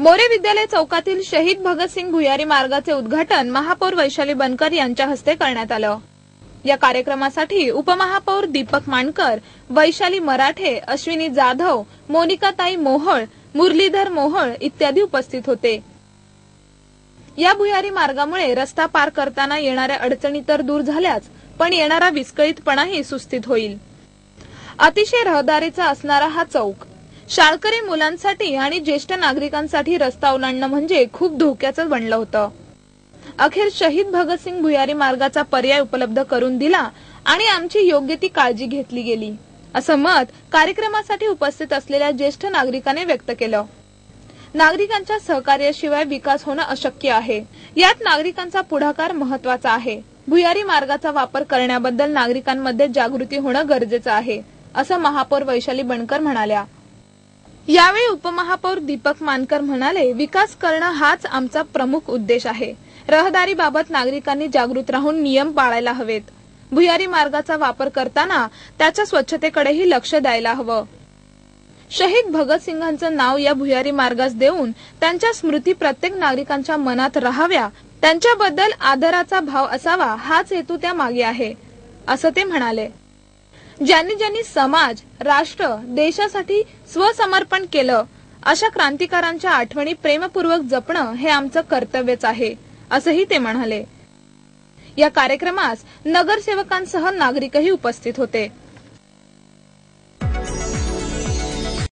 मोरे विद्यालय चौकातील शहीद भगतसिंग भुयारी मार्गाचे उद्घाटन महापौर वैशाली बनकर यांच्या हस्ते करण्यात आलं. या कार्यक्रमासाठी उपमहापौर दीपक मानकर वैशाली मराठे अश्विनी जाधव मोनिकाताई मोहळ मुरलीधर मोहळ इत्यादी उपस्थित होते. या भुयारी मार्गामुळे रस्ता पार करताना येणाऱ्या अडचणी तर दूर झाल्याच पण येणारा विस्कळीतपणाही सुस्थित होईल. अतिशय रहदारीचा असणारा हा चौक शाळकरी मुलांसाठी आणि ज्येष्ठ नागरिकांसाठी रस्ता ओलांडणं म्हणजे खूप धोक्याचं बनलं होतं. अखेर शहीद भगतसिंग भुयारी मार्गाचा पर्याय उपलब्ध करून दिला आणि आमची योग्य ती काळजी घेतली गेली असं मत कार्यक्रमासाठी उपस्थित असलेल्या ज्येष्ठ नागरिकाने व्यक्त केलं. नागरिकांच्या सहकार्याशिवाय विकास होणं अशक्य आहे. यात नागरिकांचा पुढाकार महत्त्वाचा आहे. भुयारी मार्गाचा वापर करण्याबद्दल नागरिकांमध्ये जागृती होणं गरजेचं आहे असं महापौर वैशाली बनकर म्हणाल्या. यावेळी उपमहापौर दीपक मानकर म्हणाले विकास करणं हाच आमचा प्रमुख उद्देश आहे. रहदारीबाबत नागरिकांनी जागृत राहून नियम पाळायला हवेत. भुयारी मार्गाचा वापर करताना त्याच्या स्वच्छतेकडेही लक्ष द्यायला हवं. शहीद भगतसिंगांचं नाव या भुयारी मार्गास देऊन त्यांच्या स्मृती प्रत्येक नागरिकांच्या मनात राहाव्या. त्यांच्याबद्दल आदराचा भाव असावा हाच हेतू त्या मागे आहे. असं ते म्हणाले. ज्यांनी ज्यांनी समाज राष्ट्र देशासाठी स्वसमर्पण केलं अशा क्रांतिकारांच्या आठवणी प्रेमपूर्वक जपणं हे आमचं कर्तव्यच आहे असंही ते म्हणाले. या कार्यक्रमास नगरसेवकांसह नागरिकही उपस्थित होते.